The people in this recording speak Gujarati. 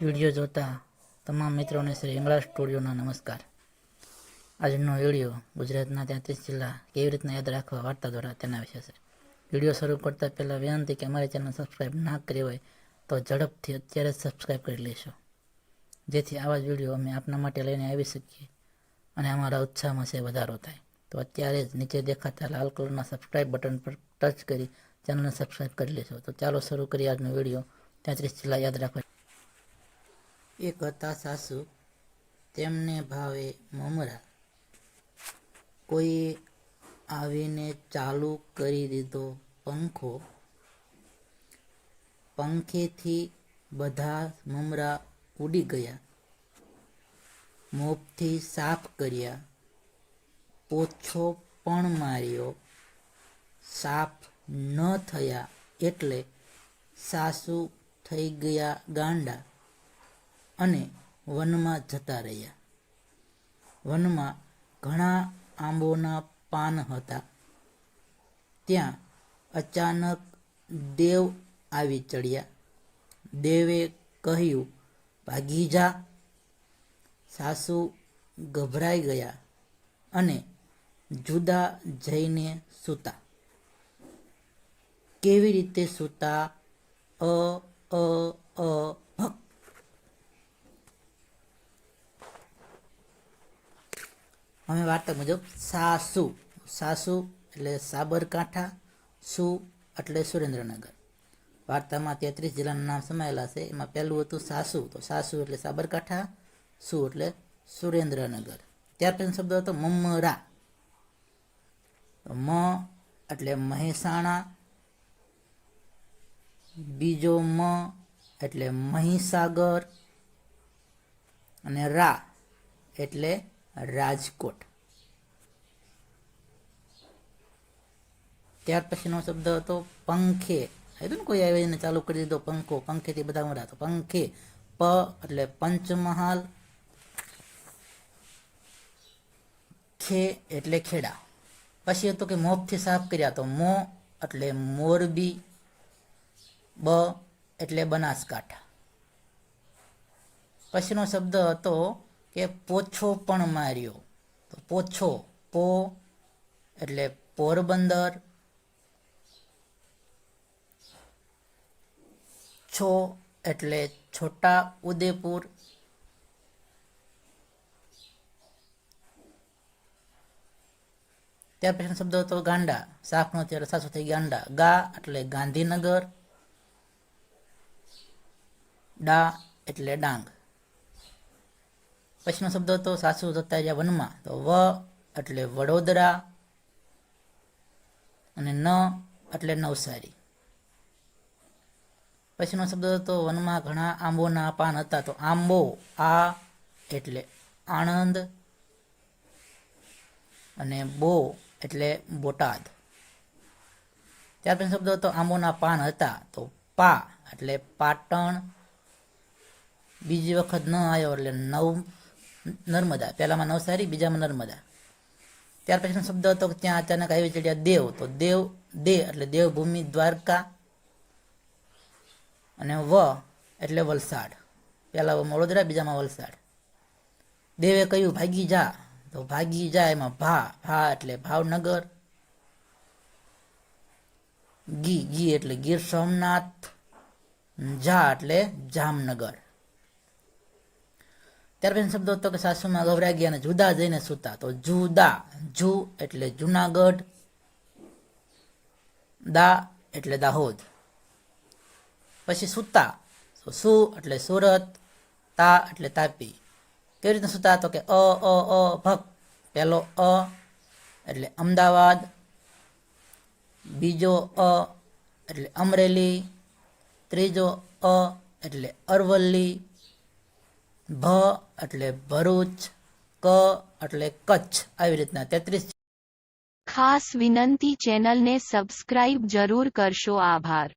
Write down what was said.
વીડિયો જોતા તમામ મિત્રોને શ્રી હિંગળા સ્ટુડિયોના નમસ્કાર. આજનો વીડિયો ગુજરાતના તેત્રીસ જિલ્લા કેવી રીતના યાદ રાખવા વાર્તા દ્વારા તેના વિશે છે. વીડિયો શરૂ કરતાં પહેલાં વિનંતી કે અમારી ચેનલ સબસ્ક્રાઈબ ના કરી હોય તો ઝડપથી અત્યારે જ સબસ્ક્રાઈબ કરી લેશો. જેથી આવા જ વીડિયો અમે આપના માટે લઈને આવી શકીએ અને અમારા ઉત્સાહમાં છે વધારો થાય. તો અત્યારે જ નીચે દેખાતા લાલ કલરના સબસ્ક્રાઈબ બટન પર ટચ કરી ચેનલને સબસ્ક્રાઈબ કરી લેશો. તો ચાલો શરૂ કરીએ આજનો વીડિયો. તેત્રીસ જિલ્લા યાદ રાખવા એક હતા સાસુ તેમને ભાવે મમરા. કોઈ આવીને ચાલુ કરી દીધો પંખો. પંખેથી બધા મમરા ઉડી ગયા. મોપથી સાફ કર્યા. પોછો પણ માર્યો. સાફ ન થયા એટલે સાસુ થઈ ગયા ગાંડા. અને વનમાં જતા રહ્યા. વનમાં ઘણા આંબોના પાન હતા. ત્યાં અચાનક દેવ આવી ચડ્યા. દેવે કહ્યું, ભાગી જા. સાસુ ગભરાઈ ગયા અને જુદા જઈને સૂતા. કેવી રીતે સૂતા? અ અ અ ભક હવે વાર્તા મુજબ સાસુ સાસુ એટલે સાબરકાંઠા, સુ એટલે સુરેન્દ્રનગર. વાર્તામાં તેત્રીસ જિલ્લાના નામ સમાયેલા છે. એમાં પહેલું હતું સાસુ. તો સાસુ એટલે સાબરકાંઠા, સુ એટલે સુરેન્દ્રનગર. ત્યાર પછી શબ્દ હતો મમરા. મ એટલે મહેસાણા, બીજો મ એટલે મહીસાગર, અને રા એટલે રાજકોટ. ત્યાર પછીનો શબ્દ હતો પંખે. હતું ને કોઈ આવીને ચાલુ કરી દીધો પંખો. પંખેથી બધા મળ્યા તો પંખે, પ એટલે પંચમહાલ, ખે એટલે ખેડા. પછી હતું કે મોફથી સાફ કર્યા તો મો એટલે મોરબી, બ એટલે બનાસકાંઠા. પછીનો શબ્દ હતો કે પોછો પણ માર્યો. તો પોછો, પો એટલે પોરબંદર છો એટલે છોટા ઉદેપુર. ત્યાર પછી શબ્દ હતો ગાંડા. સાફનો ત્યારે સાસુ થઈ ગાંડા. ગા એટલે ગાંધીનગર. ડા એટલે ડાંગ. પછીનો શબ્દ હતો સાસુ જતા રહ્યા વનમાં. તો વ એટલે વડોદરા. અને ન એટલે નવસારી. પછીનો શબ્દ હતો વનમાં ઘણા આંબોના પાન હતા. તો આંબો, આ એટલે આણંદ અને બો એટલે બોટાદ. ત્યાર પછી શબ્દ હતો આંબોના પાન હતા. તો પા એટલે પાટણ. બીજી વખત ન આવ્યો એટલે નવ નર્મદા. પહેલામાં નવસારી, બીજામાં નર્મદા. ત્યાર પછીનો શબ્દ હતો ત્યાં અચાનક આવી ચડ્યા દેવ. તો દેવ, દે એટલે દેવભૂમિ દ્વારકા. અને વ એટલે વલસાડ. પહેલા વડોદરા, બીજામાં વલસાડ. દેવે કહ્યું, ભાગી જા. તો ભાગી જા એમાં ભા. ભા એટલે ભાવનગર. ગી ગી એટલે ગીર સોમનાથ. જા એટલે જામનગર. ત્યાર પછી શબ્દો હતો કે સાસુમાં ગભરાઈ ગયા અને જુદા જઈને સૂતા. તો જુદા, જુ એટલે જુનાગઢ, દા એટલે દાહોદ. પછી સૂતા. સુ એટલે સુરત, તા એટલે તાપી. કેવી રીતના સૂતા? તો કે અ અ અ, ભક. પહેલો અ એટલે અમદાવાદ. બીજો અ એટલે અમરેલી. ત્રીજો અ એટલે અરવલ્લી. ભ એટલે ભરૂચ. ક એટલે કચ્છ. આવી રીતના તેત્રીસ ખાસ વિનંતી ચેનલને સબસ્ક્રાઇબ જરૂર કરશો. આભાર.